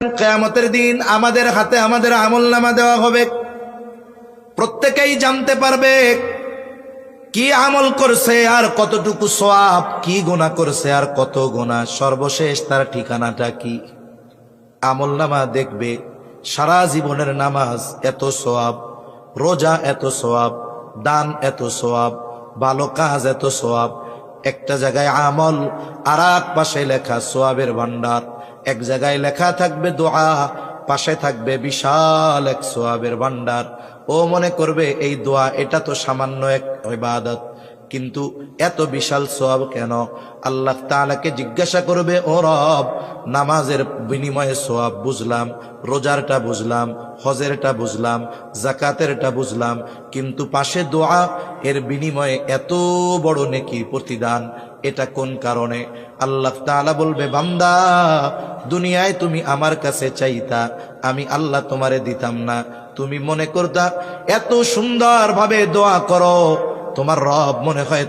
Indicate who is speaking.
Speaker 1: কেয়ামতের দিন আমাদের হাতে আমাদের আমল নামা দেওয়া হবে। প্রত্যেকেই জানতে পারবে কি আমল করছে আর কতটুকু সোয়াব কি গোনা করছে আর কত গোনা সর্বশেষ তার ঠিকানাটা কি? আমল নামা দেখবে সারা জীবনের নামাজ এত সোয়াব রোজা এত সোয়াব দান এত সোয়াব ভালো কাজ এত সোয়াব একটা জায়গায় আমল আর এক পাশে লেখা সোয়াবের ভান্ডার এক জায়গায় লেখা থাকবে দোয়া, পাশে থাকবে বিশাল এক সোয়াবের ভান্ডার ও মনে করবে, এই দোয়া, এটা তো সামান্য এক ইবাদত। কিন্তু এত বিশাল সব কেন? আল্লাহ তাআলাকে জিজ্ঞাসা করবে, ও রব, নামাজের বিনিময়ে সোয়াব বুঝলাম, রোজারটা বুঝলাম, হজেরটা বুঝলাম জাকাতেরটা বুঝলাম, কিন্তু পাশে দোয়া, এর বিনিময়ে এত বড় নেকি প্রতিদান। এটা কোন কারণে? আল্লাহ তালা বলবে, বান্দা, দুনিয়ায় তুমি আমার কাছে চাইতা, আমি আল্লাহ তোমারে দিতাম না। তুমি মনে করতা, এত সুন্দরভাবে দোয়া করো, তোমার রব মনে হয়